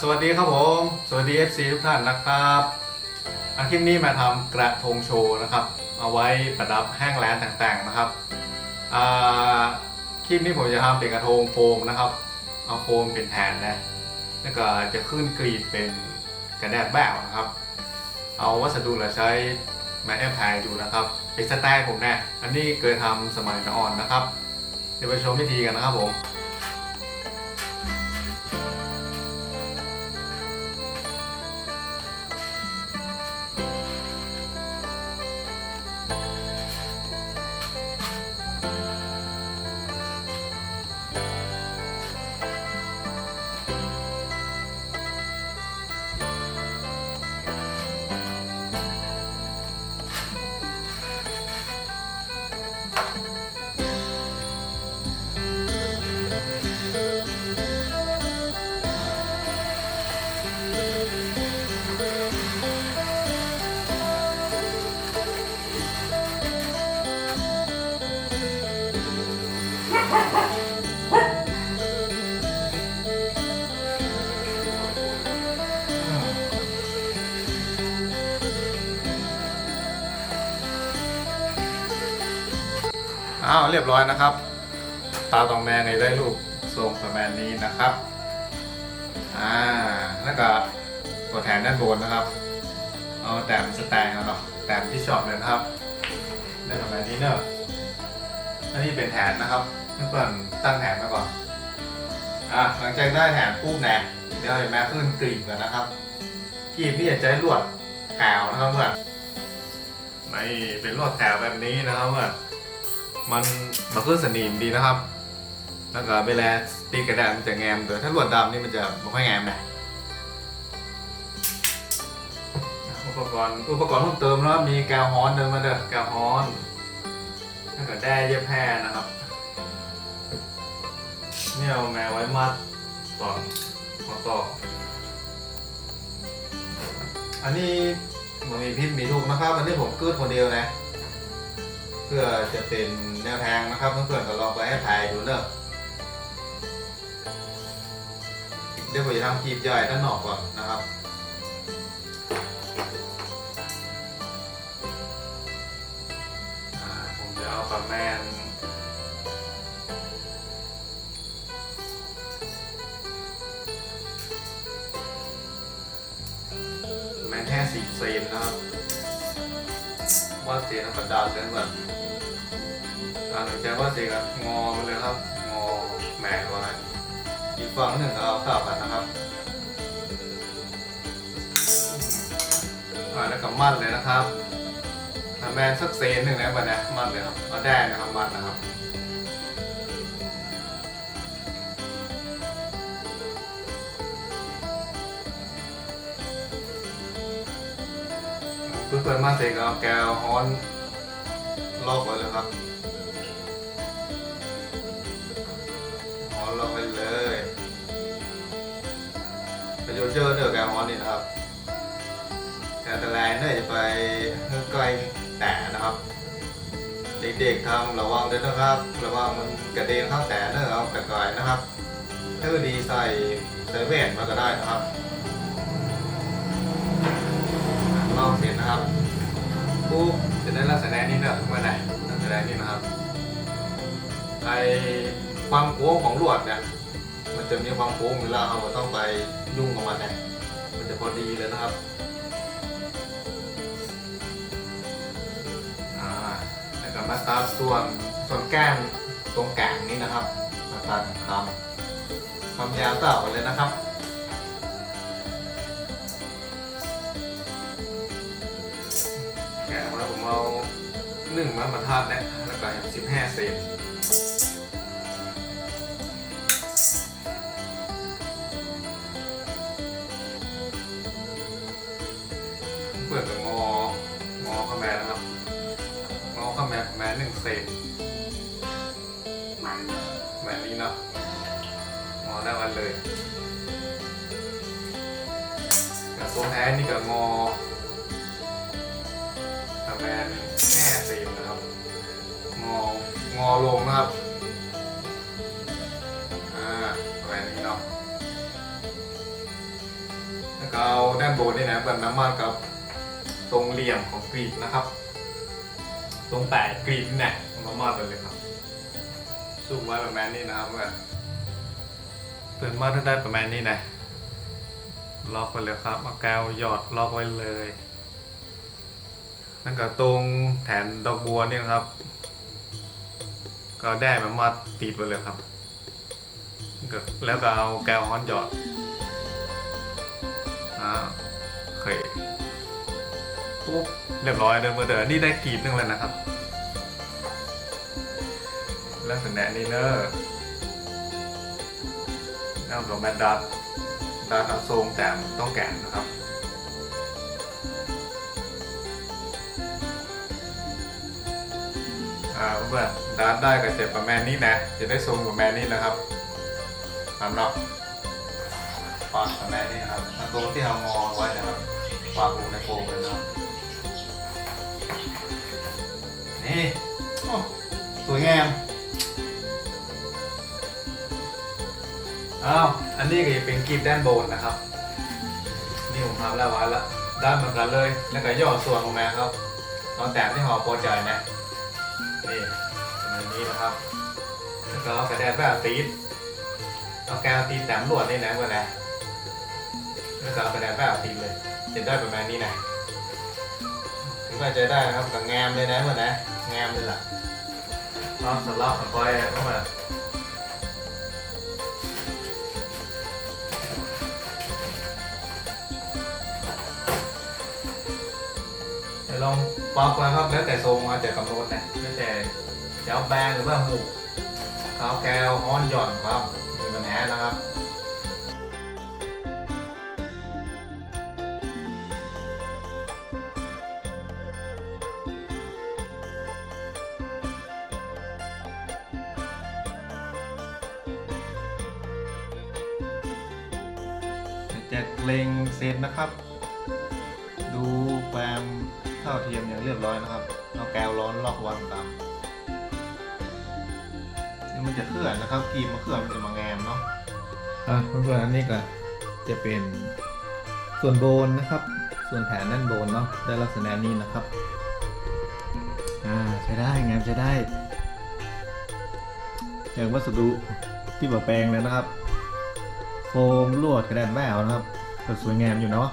สวัสดีครับผม สวัสดี FC ทุกท่านนะครับคลิปนี้มาทำกระทงโชว์นะครับ เอาไว้ประดับแห้งแล้งต่างๆนะครับคลิปนี้ผมจะทำเป็นกระทงโฟมนะครับ เอาโฟมเป็นแทนนะแล้วก็จะขึ้นกรีดเป็นกระแดดแบบนะครับ เอาวัสดุเหลือใช้มาแอปพลายดูนะครับเป็นสไตล์ผมแน่อันนี้เคยทำสมัยก่อนนะครับ เดี๋ยวไปชมวิธีกันนะครับผม รียบร้อยนะครับ ตาตองแมงในได้รูปทรงประมาณนี้นะครับอ่าแล้วก็ตัวแทนด้านบนนะครับ เอาแต้มสแตนเอาเนาะแต้มที่ชอบเลยนะครับได้ประมาณนี้เนอะอันนี้เป็นแถนนะครับเพื่อนตั้งแถนมาก่อนอะหลังจากได้แถนปุ๊บแน่เดี๋ยวแม่ขึ้นกรีบกันนะครับกรีบนี่อย่าใช้ลวดแถวนะครับเพื่อนไม่เป็นลวดแถวแบบนี้นะครับเพื่อน มันมาขึ้นสนิมดีนะครับ แล้วก็เวลาตีกระดาษมันจะแงมแต่ถ้าลวดดำนี่มันจะไม่ค่อยแงมนะอุปกรณ์อุปกรณ์เพิ่มเติมแล้วมีแกวฮ้อนเดินมาเด้อแกวฮ้อนแล้วก็แด้เย็บแพรนะครับเนี่ยเอาแมวไว้มัดตอนหัวต่ออันนี้มันมีพิษมีลูกนะครับ อันนี้ผมกิดคนเดียวนะ เพื่อจะเป็นแนวทางนะครับเพื่อนๆก็ลองไปให้ถ่ายดูเนอะเดี๋ยวผมจะทำคลิปย่อยด้านนอกก่อนนะครับผมจะเอาปลาแมนแมนแค่สีเซนนะครับว่าเสียงกระดาษเลยแบบ อ่าหลังจากว่าเสียงงอไปเลยครับ งอแหม่ไว้อีกฝั่งหนึ่งเอาเข้ากันนะครับอ่าแล้วก็มัดเลยนะครับทำแมนสักเซนหนึ่งนะบัดนี้มัดเลยครับเอาแดงนะครับมัดนะครับเพื่อนๆมาเสร็จก็เอาแก้วฮ้อนลอกไว้เลยครับ เยอะเด้อแก้วฮ้อนนี่นะครับแต่แต่แรงเนี่ยจะไปใกล้แต่นะครับ เด็กๆทำระวังด้วยนะครับระวังมันกระเด็นเข้าแต่เนอะเอาไกลๆนะครับถ้าดีใส่ใส่แว่นมาก็ได้นะครับลอกเสร็จนะครับปุ๊บจะได้ลักษณะนี้เนอะเมื่อไหร่ลักษณะนี้นะครับไอความโค้งของลวดเนี่ย มันจะมีความโค้งเวลาเราต้องไปยุ่งกับมันเนี่ยมันจะพอดีเลยนะครับอ่าแล้วก็มาตัดส่วนส่วนแก้มตรงกลางนี้นะครับมาตัดคำความยาวต่อไปเลยนะครับแกะมาผมเอาหนึ่งมาบรรทัดนะแล้วก็สิบห้าเซน หนึ่งเซนแบบนี้เนาะงอได้วันเลยกระทรวงแท้นี่กับงอประมาณห้าเซนนะครับ งองอลงนะครับอ่าประมาณนี้เนาะก็เอาด้านบนนี่นะแบบน้ำมันกับตรงเหลี่ยมของกรีบนะครับ ตรงแปะกรีบนี่แหละมามาดไปเลยครับสูงไว้ประมาณนี้นะครับเพื่อนเปิดมาถ้าได้ประมาณนี้นะล็อกไปเลยครับเอาแกวหยอดล็อกไว้เลยนั่นก็ตรงแถนดอกบัวนี่นะครับ ก็ได้มามาติดไปเลยครับก็แล้วก็เอาแกวฮ้อนหยอดอ่าโอเคปุ๊บ เรียบร้อยเดินมาเดินนี่ได้กรีบหนึงเลยนะครับแล้วสัญญานี้เนอร์แล้วก็มาดัดดัดเอาทรงแต่ต้องแกนนะครับอ่าเพื่อนดัดได้ก็เจ็บประมาณนี้นะจะได้ทรงประมาณนี้นะครับสำหรับปากประมาณนี้นะครับตรงที่เรางอไว้นะครับวางลงในโฟมเลยนะครับ นี่โอ้สวยงามอ้าวอันนี้ก็จะเป็นกรีบด้านบนนะครับ นี่ผมทำแล้วไว้แล้วด้านเหมือนกันเลย แล้วก็ย่อส่วนลงมาครับตอนแตมที่ห่อโปรใจนะนี่เป็นแบบนี้นะครับ แล้วก็เอากระดาษแบบตีดเอาแกวตีดแต้มลวดนี่นะเพื่อนนะแล้วก็เอากระดาษแบบตีดเลยจะได้ประมาณนี้นะถึงว่าจะได้นะครับกับงามเลยนะเพื่อนนะ งามเลยล่ะตอนสลับกับก้อยเข้ามาเดี๋ยวลองปอกไว้ครับแล้วแต่ทรงมาแต่กำหนดนะแล้วแต่จะเอาแบนหรือว่าหูขาวแก้วฮ้อนหย่อนครับมีปัญหานะครับ จะเล็งเซนนะครับ ดูความเท่าเทียมอย่างเรียบร้อยนะครับเอาแกวร้อนลอกวันตามนี่มันจะเคลื่อนนะครับกรีมมาเคลื่อนมันจะมาแงมเนาะอะเพื่อนๆอันนี้ก็จะเป็นส่วนโบนนะครับ ส่วนแผนด้านโบนเนาะได้ลักษณะนี้นะครับอ่าใช้ได้งามใช้ได้อย่างวัสดุที่แบบแปลงเลยนะครับ มลวดกระดานแววนะครับก็สวยงามอยู่เนาะ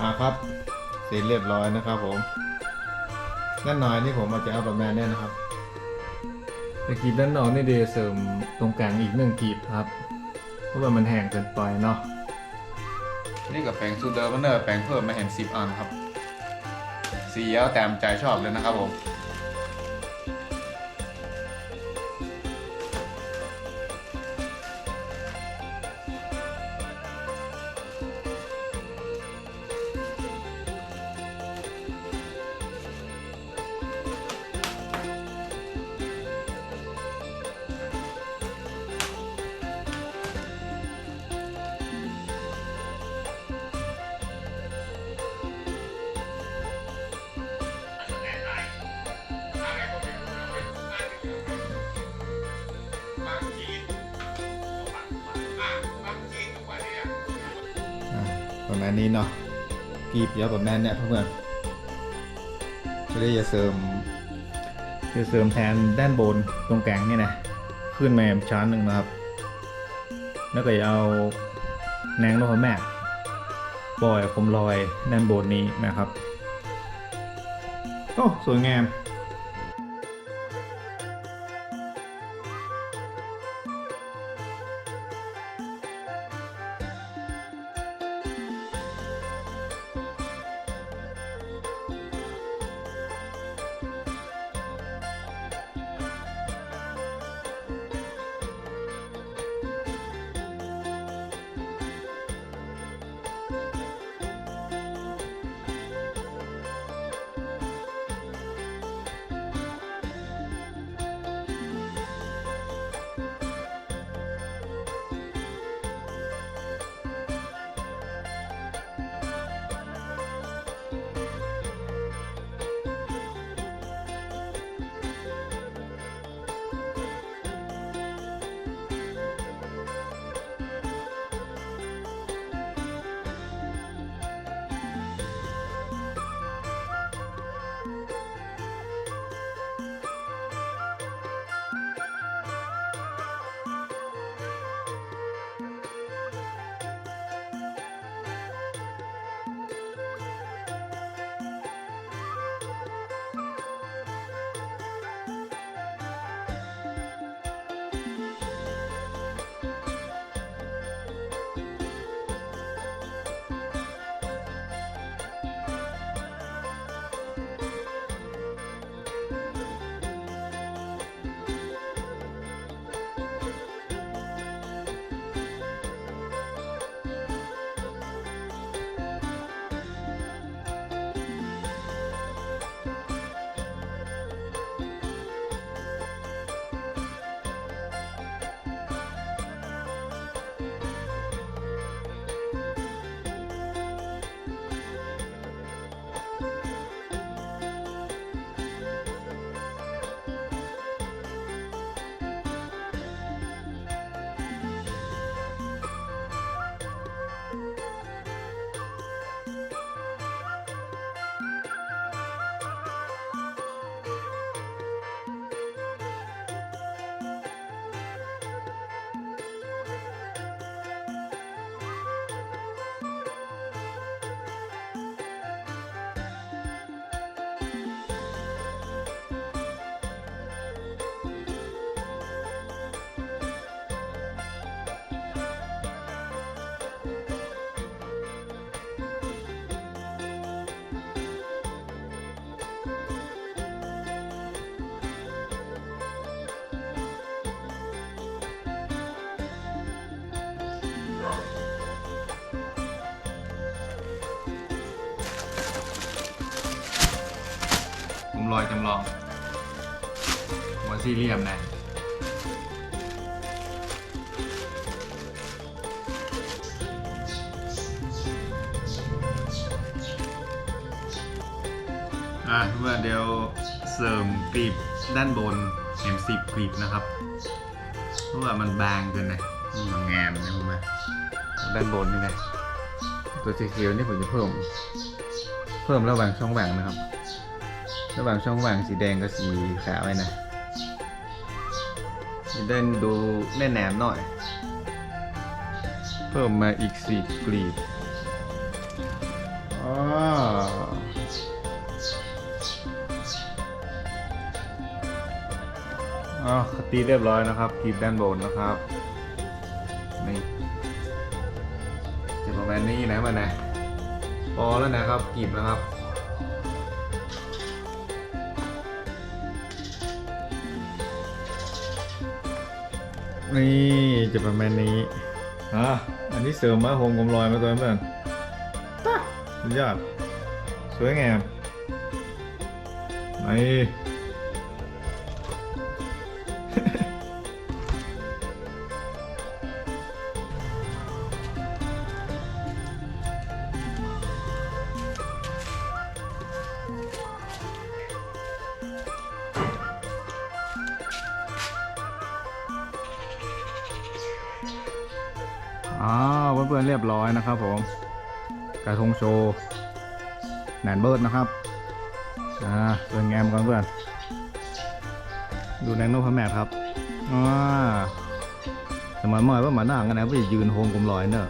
อ่าครับ เสร็จเรียบร้อยนะครับผมด้านหน่อยนี่ผมอาจจะเอาประมาณเนี้ยนะครับแต่กรีบด้านนอกนี่เดยวเสริมตรงกลางอีกหนึ่งกรีบครับ เพราะว่ามันแห้งเกินไปเนาะนี่กับแปรงซูเดอร์มันเนอร์แปรงเพิ่มมาเห็นสิบอันครับสีแล้วแต่ใจชอบเลยนะครับผม ณนี้เนาะกรีบยาวประมาณเนี้ยเพื่อนจะได้จะเสริมจะเสริมแทนด้านบนตรงกลางนี่นะขึ้นมาชั้นหนึ่งนะครับ แล้วก็จะเอาแหนงนกแม่ปล่อยผมลอยด้านบนนี้นะครับ โอ้ สวยงาม ลอยจำลองหัวสี่เหลี่ยมนะอะเมื่อเดี๋ยวเสริมกรีบด้านบนเห็นสิบกรีบนะครับ เพราะว่ามันบางเกินนะมันแงมนะผมว่าด้านบนนี่ไงตัวสีเขียวนี่ผมจะเพิ่ม เพิ่มระหว่างช่องแหว่งนะครับ ระหว่างช่องว่งสีแดงกับสีขาวไว้นะจะได้ดูแน่นแหนมหน่อย เพิ่มมาอีกสี่กลีบอ๋ออ๋อตีเรียบร้อยนะครับกรีบด้านบนนะครับนี่จะประมาณนี้นะมันนะพอแล้วนะครับกรีบนะครับ นี่จะประมาณนี้อะอันนี้เสริมมาโฮมกลมลอยมาตัวเพื่อนตะสุดยอดสวยงามนี่ อ๋อเพื่อนๆเรียบร้อยนะครับผม กระทงโชว์แหนนเบิร์ดนะครับอ่าสวยงามกันเพื่อนดูแนงโนพแม่ครับอ่าสมัยเมื่อว่ามานั่งกันนะพี่ยืนโฮมกลมลอยเนอะ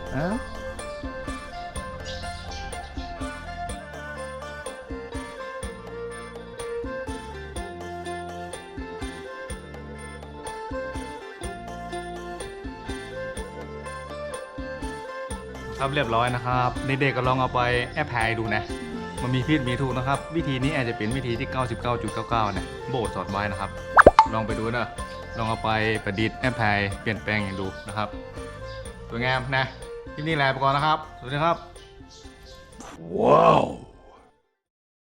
ครับเรียบร้อยนะครับเด็กๆก็ลองเอาไปแอปแพลดูนะมันมีพิษมีถูกนะครับ วิธีนี้อาจจะเป็นวิธีที่ 99.99นะโบสอดไว้นะครับ ลองไปดูนะลองเอาไปประดิษฐ์แอปพลายเปลี่ยนแปลงอย่างดูนะครับสวยงามนะคลิปนี้แหละไปก่อนนะครับสวัสดีครับ Wow.